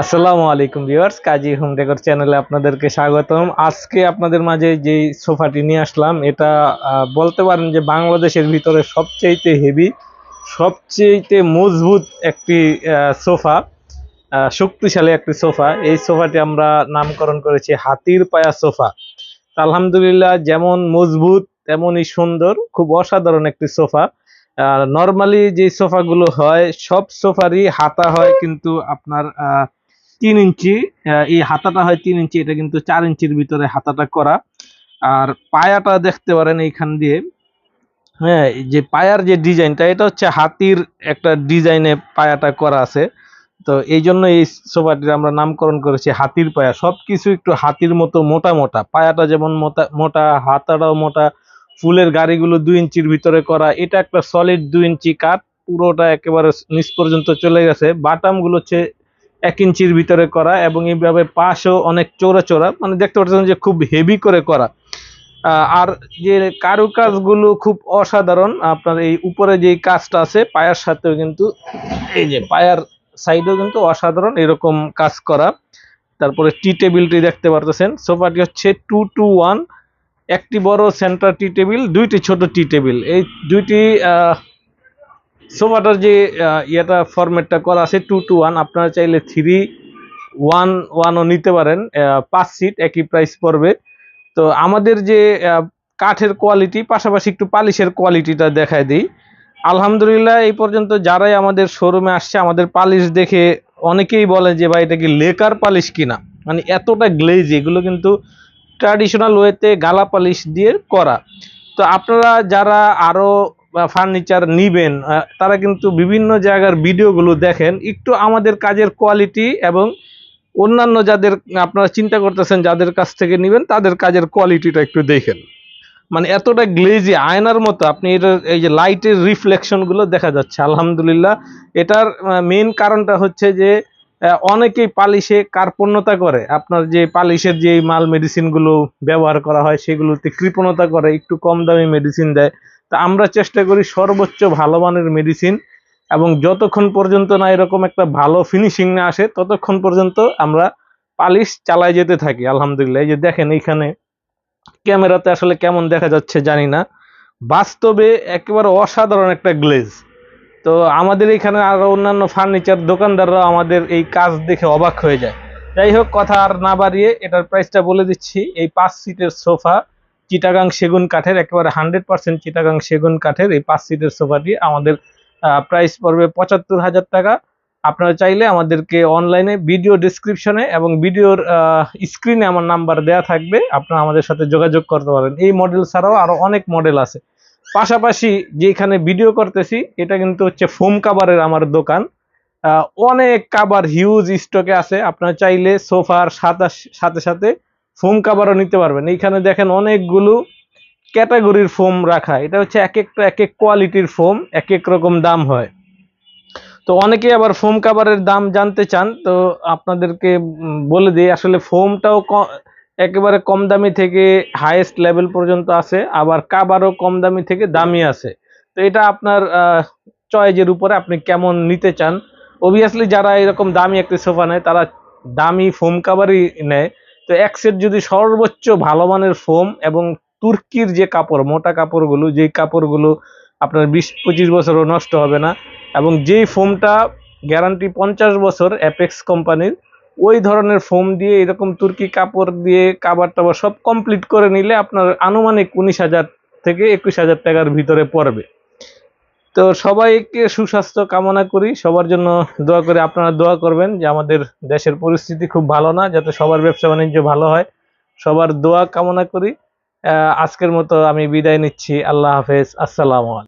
আসসালামু আলাইকুম ভিউয়ার্স, কাজী home decor চ্যানেলে আপনাদেরকে স্বাগতম। আজকে আপনাদের মাঝে যে সোফাটি নিয়ে আসলাম, এটা বলতে পারেন যে বাংলাদেশের ভিতরে সবচেয়েতে হেভি সবচেয়েতে মজবুত একটি সোফা শক্তিশালী একটি সোফা। এই সোফাটি আমরা নামকরণ করেছি হাতির পায়া সোফা। আলহামদুলিল্লাহ যেমন মজবুত, তেমনই সুন্দর, খুব অসাধারণ একটি সোফা। নর্মালি যে সোফাগুলো হয়, সব সোফারই হাতা হয়, কিন্তু আপনার তিন ইঞ্চি এই হাতাটা হয় তিন ইঞ্চি, এটা কিন্তু চার ইঞ্চির ভিতরে হাতাটা করা। আর পায়াটা দেখতে পারেন এইখান দিয়ে। হ্যাঁ যে পায়ার যে ডিজাইনটা, এটা হচ্ছে হাতির একটা ডিজাইনে পায়াটা করা আছে। তো এই জন্য এই সোফাটির আমরা নামকরণ করেছি হাতির পায়া। সবকিছু একটু হাতির মতো মোটা মোটা। পায়াটা যেমন মোটা মোটা, হাতাটাও মোটা, ফুলের গাড়িগুলো দুই ইঞ্চির ভিতরে করা। এটা একটা সলিড দুই ইঞ্চি কাঠ। পুরোটা একেবারে নিচ পর্যন্ত চলে গেছে। বাটামগুলো হচ্ছে এক ইঞ্চির ভিতরে করা এবং এইভাবে পাশও অনেক চোরা চৌড়া মানে দেখতে পাচ্ছেন যে খুব হেভি করে করা। আর যে কারুকাজগুলো খুব অসাধারণ, আপনার এই উপরে যে কাজটা আছে, পায়ার সাথেও কিন্তু, এই যে পায়ার সাইডেও কিন্তু অসাধারণ এরকম কাজ করা। তারপরে টি টেবিলটি দেখতে পারতেছেন, সোফাটি হচ্ছে টু টু ওয়ান একটি বড় সেন্টার টি টেবিল, দুইটি ছোট টি টেবিল। এই দুইটি সোফাটার যে ইয়েটা ফরম্যাটটা করা আছে টু টু ওয়ান আপনারা চাইলে থ্রি ওয়ান ওয়ানও নিতে পারেন পাঁচ সিট একই প্রাইস পড়বে তো আমাদের যে কাঠের কোয়ালিটি পাশাপাশি একটু পালিশের কোয়ালিটিটা দেখায় দিই। আলহামদুলিল্লাহ, এই পর্যন্ত যারাই আমাদের শোরুমে আসছে, আমাদের পালিশ দেখে অনেকেই বলে যে, ভাই, এটা কি লেকার পালিশ কিনা? মানে এতটা গ্লেজ এগুলো কিন্তু ট্র্যাডিশনাল ওয়েতে গালা পালিশ দিয়ে করা। তো আপনারা যারা আরও ফার্নিচার নিবেন তারা কিন্তু বিভিন্ন জায়গার ভিডিওগুলো দেখেন। একটু আমাদের কাজের কোয়ালিটি এবং অন্যান্য যাদের, আপনারা চিন্তা করতেছেন যাদের কাছ থেকে নেবেন, তাদের কাজের কোয়ালিটিটা একটু দেখেন। মানে এতটা গ্লেজি আয়নার মতো, আপনি এটা এই যে লাইটের রিফ্লেকশনগুলো দেখা যাচ্ছে, আলহামদুলিল্লাহ। এটার মেন কারণটা হচ্ছে যে অনেকেই পালিশে কার্পণ্যতা করে। আপনার যে পালিশের যে মাল মেডিসিনগুলো ব্যবহার করা হয়, সেগুলোতে কৃপণতা করে, একটু কম দামি মেডিসিন দেয়। তা আমরা চেষ্টা করি সর্বোচ্চ ভালো মানের মেডিসিন এবং যতক্ষণ পর্যন্ত না এরকম একটা ভালো ফিনিশিং না আসে, ততক্ষণ পর্যন্ত আমরা পালিশ চালায় যেতে থাকি, আলহামদুলিল্লাহ। এই যে দেখেন এইখানে ক্যামেরাতে আসলে কেমন দেখা যাচ্ছে জানি না। বাস্তবে একেবারে অসাধারণ একটা গ্লেজ তো আমাদের এখানে আরও অন্যান্য ফার্নিচার দোকানদাররা আমাদের এই কাজ দেখে অবাক হয়ে যায়। যাই হোক, কথা আর না বাড়িয়ে এটার প্রাইসটা বলে দিচ্ছি। এই পাঁচ সিটের সোফা চিটাগাং সেগুন কাঠের, একেবারে হান্ড্রেড পার্সেন্ট চিটাগাং সেগুন কাঠের এই পাঁচ সিটের সোফাটি আমাদের প্রাইস পড়বে পঁচাত্তর হাজার টাকা। আপনারা চাইলে আমাদেরকে অনলাইনে ভিডিও ডিসক্রিপশনে এবং ভিডিওর স্ক্রিনে আমার নাম্বার দেয়া থাকবে। আপনারা আমাদের সাথে যোগাযোগ করতে পারেন। এই মডেল ছাড়াও আরও অনেক মডেল আছে। পাশাপাশি যেখানে ভিডিও করতেছি, এটা কিন্তু হচ্ছে ফোম কাভারের আমার দোকান। অনেক কাভার হিউজ স্টকে আছে। আপনারা চাইলে সোফার সাথে সাথে ফোম কাভারও নিতে পারবেন। এইখানে দেখেন অনেকগুলো ক্যাটাগরির ফোম রাখা। এটা হচ্ছে এক একটা, এক এক কোয়ালিটির ফোম এক এক রকম দাম হয়। তো অনেকে আবার ফোম কাভারের দাম জানতে চান, তো আপনাদেরকে বলে দিই, আসলে ফোমটাও একেবারে কম দামি থেকে হাইয়েস্ট লেভেল পর্যন্ত আছে, আবার কাভারও কম দামি থেকে দামি আছে। তো এটা আপনার চয়েজের উপরে আপনি কেমন নিতে চান। অবভিয়াসলি যারা এরকম দামি একটি সোফা নেয়, তারা দামি ফোম কাভারই নেয়। তো এক সেট যদি সর্বোচ্চ ভালো মানের ফোম এবং তুর্কির যে কাপড়, মোটা কাপড়গুলো, যেই কাপড়গুলো আপনার বিশ, পঁচিশ বছরও নষ্ট হবে না এবং যেই ফোমটা গ্যারান্টি পঞ্চাশ বছর অ্যাপেক্স কোম্পানির ওই ধরনের ফোম দিয়ে এরকম তুর্কি কাপড় দিয়ে কাবার টাবার সব কমপ্লিট করে নিলে আপনার আনুমানিক উনিশ হাজার থেকে একুশ হাজার টাকার ভিতরে পড়বে। তো সবাইকে সুস্বাস্থ্য কামনা করি। সবার জন্য দোয়া করে আপনারা দোয়া করবেন যে আমাদের দেশের পরিস্থিতি খুব ভালো না, যাতে সবার ব্যবসা বাণিজ্য ভালো হয়। সবার দোয়া কামনা করি। আজকের মতো আমি বিদায় নিচ্ছি। আল্লাহ হাফেজ। আসসালামু আলাইকুম।